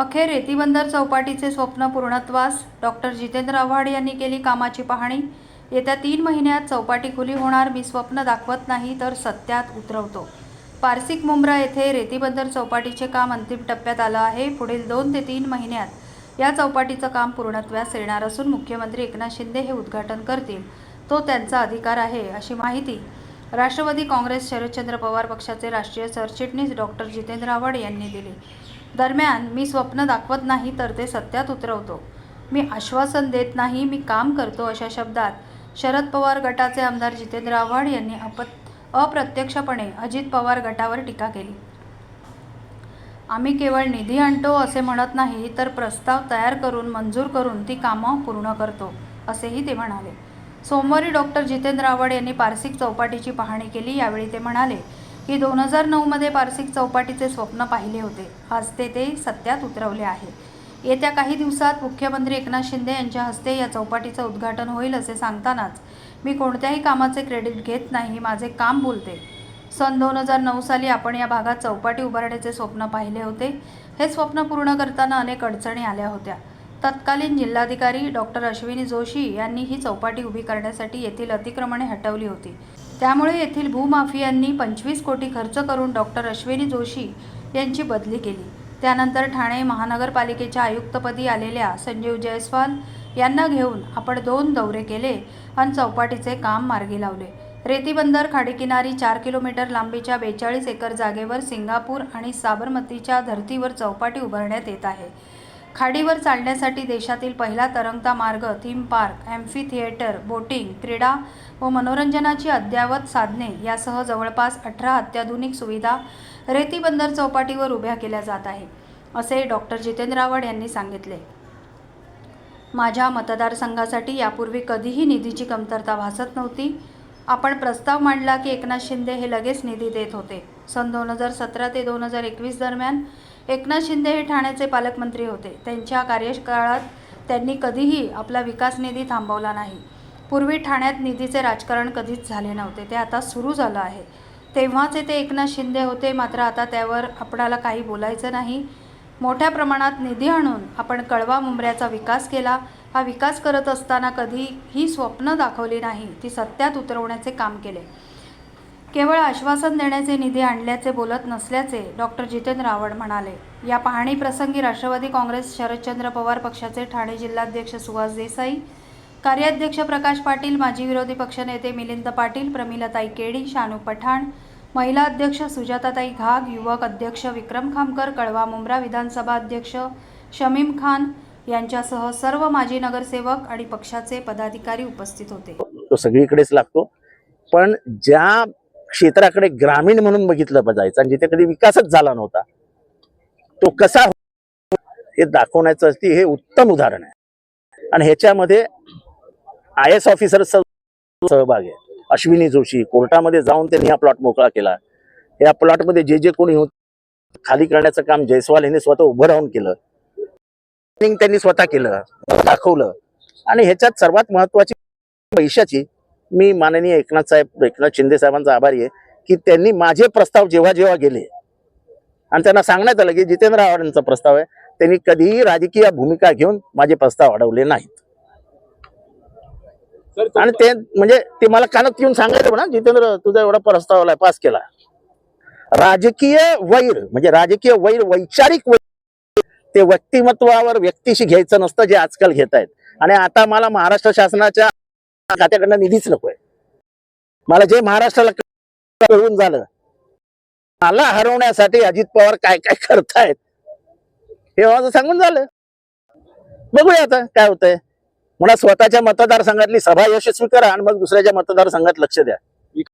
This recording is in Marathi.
अखेर रेतीबंदर चौपाटीचे स्वप्न पूर्णत्वास डॉक्टर जितेंद्र आव्हाड यांनी केली कामाची पाहणी. येत्या तीन महिन्यात चौपाटी खुली होणार मी स्वप्न दाखवत नाही तर सत्यात उतरवतो. पारसिक मुंब्रा येथे रेतीबंदर चौपाटीचे काम अंतिम टप्प्यात आलं आहे. पुढील दोन ते तीन महिन्यात या चौपाटीचं काम पूर्णत्वास येणार असून मुख्यमंत्री एकनाथ शिंदे हे उद्घाटन करतील. तो त्यांचा अधिकार आहे अशी माहिती राष्ट्रवादी काँग्रेस शरदचंद्र पवार पक्षाचे राष्ट्रीय सरचिटणीस डॉक्टर जितेंद्र आव्हाड यांनी दिली. दरम्यान मी स्वप्न दाखवत नाही तर ते सत्यात उतरवतो. मी आश्वासन देत नाही मी काम करतो अशा शब्दात शरद पवार गटाचे आमदार जितेंद्र आव्हाड यांनी अपत अप्रत्यक्षपणे अजित पवार गटावर टीका केली. आम्ही केवळ निधी आणतो असे म्हणत नाही तर प्रस्ताव तयार करून मंजूर करून ती कामं पूर्ण करतो असेही ते म्हणाले. सोमवारी डॉक्टर जितेंद्र आव्हाड यांनी पारसिक चौपाटीची पाहणी केली यावेळी ते म्हणाले की दोन हजार नऊमध्ये पारसिक चौपाटीचे स्वप्न पाहिले होते. आज ते ते सत्यात उतरवले आहे. येत्या काही दिवसात मुख्यमंत्री एकनाथ शिंदे यांच्या हस्ते या चौपाटीचं उद्घाटन होईल असे सांगतानाच मी कोणत्याही कामाचे क्रेडिट घेत नाही माझे काम बोलते. सन दोन हजार नऊ साली आपण या भागात चौपाटी उभारण्याचे स्वप्न पाहिले होते. हे स्वप्न पूर्ण करताना अनेक अडचणी आल्या होत्या. तत्कालीन जिल्हाधिकारी डॉक्टर अश्विनी जोशी यांनी ही चौपाटी उभी करण्यासाठी येथील अतिक्रमणे हटवली होती. त्यामुळे येथील भूमाफियांनी पंचवीस कोटी खर्च करून डॉक्टर अश्विनी जोशी यांची बदली केली. त्यानंतर ठाणे महानगरपालिकेच्या आयुक्तपदी आलेल्या संजीव जयस्वाल यांना घेऊन आपण दोन दौरे केले आणि चौपाटीचे काम मार्गी लावले. रेतीबंदर खाडीकिनारी चार किलोमीटर लांबीच्या बेचाळीस एकर जागेवर सिंगापूर आणि साबरमतीच्या धर्तीवर चौपाटी उभारण्यात येत आहे. खाडीवर चालण्यासाठी देशातील पहिला तरंगता मार्ग theme park amphitheatre boating क्रीडा व मनोरंजनाची अद्ययावत साधने यासह जवळपास अठरा अत्याधुनिक सुविधा रेतीबंदर चौपाटीवर उभ्या केल्या जात आहे असे डॉक्टर जितेंद्र आव्हाड यांनी सांगितले. माझ्या मतदारसंघासाठी यापूर्वी कधीही निधीची कमतरता भासत नव्हती. आपण प्रस्ताव मांडला की एकनाथ शिंदे हे लगेच निधी देत होते. सन दोन हजार सतरा ते दोन हजार एकवीस दरम्यान एकनाथ शिंदे हे ठाण्याचे पालकमंत्री होते. त्यांच्या कार्यकाळात त्यांनी कधीही आपला विकास निधी थांबवला नाही. पूर्वी ठाण्यात निधीचे राजकारण कधीच झाले नव्हते. ते आता सुरू झालं आहे. तेव्हाचे ते एकनाथ शिंदे होते. मात्र आता त्यावर आपणाला काही बोलायचं नाही. मोठ्या प्रमाणात निधी आणून आपण कळवा मुंबऱ्याचा विकास केला. हा विकास करत असताना कधी ही स्वप्न दाखवली नाही. ती सत्यात उतरवण्याचे काम केले. केवळ आश्वासन देण्याचे निधी आणल्याचे बोलत नसल्याचे डॉक्टर जितेंद्र आव्हाड म्हणाले. या पाहणी प्रसंगी राष्ट्रवादी काँग्रेस शरदचंद्र पवार पक्षाचे ठाणे जिल्हाध्यक्ष सुहास देसाई कार्याध्यक्ष प्रकाश पाटील माजी विरोधी पक्षनेते मिलिंद पाटील प्रमिलाताई केडी शानू पठाण महिला अध्यक्ष सुजाताताई घाग युवक अध्यक्ष विक्रम खामकर कळवा मुंब्रा विधानसभा अध्यक्ष शमीम खान यांच्यासह सर्व माजी नगरसेवक आणि पक्षाचे पदाधिकारी उपस्थित होते. तो सगळीकडेच लागतो. पण ज्या क्षेत्राकडे ग्रामीण म्हणून बघितलं जायचं. आणि जिथे कधी विकासच झाला नव्हता तो कसा हे दाखवण्याचं ती हे उत्तम उदाहरण आहे. आणि ह्याच्यामध्ये आय एस ऑफिसर सहभाग आहे. अश्विनी जोशी कोर्टामध्ये जाऊन त्यांनी हा प्लॉट मोकळा केला. या प्लॉटमध्ये जे जे कोणी होत खाली करण्याचं काम जयस्वाल यांनी स्वतः उभं राहून केलं. त्यांनी स्वतः केलं दाखवलं. आणि ह्याच्यात सर्वात महत्वाची पैशाची मी माननीय एकनाथ साहेब एकनाथ शिंदे साहेबांचा आभारी आहे की त्यांनी माझे प्रस्ताव जेव्हा जेव्हा गेले आणि त्यांना सांगण्यात आलं की जितेंद्र आव्हाडांचा प्रस्ताव आहे त्यांनी कधीही राजकीय भूमिका घेऊन माझे प्रस्ताव अडवले नाहीत. आणि ते म्हणजे ते मला कानात येऊन सांगायचं ना जितेंद्र तुझा एवढा प्रस्ताव आलाय पास केला. राजकीय वैर म्हणजे राजकीय वैर वैचारिक वैर ते व्यक्तिमत्वावर व्यक्तीशी घ्यायचं नसतं जे आजकाल घेत आहेत आणि आता मला महाराष्ट्र शासनाच्या खात्याकडनं निधीच नकोय. मला जे महाराष्ट्राला कळून झालं मला हरवण्यासाठी अजित पवार काय काय करतायत हे माझं सांगून झालं. बघूया आता काय होतंय. म्हणा स्वतःच्या मतदारसंघातली सभा यशस्वी करा आणि मग दुसऱ्याच्या मतदारसंघात लक्ष द्या.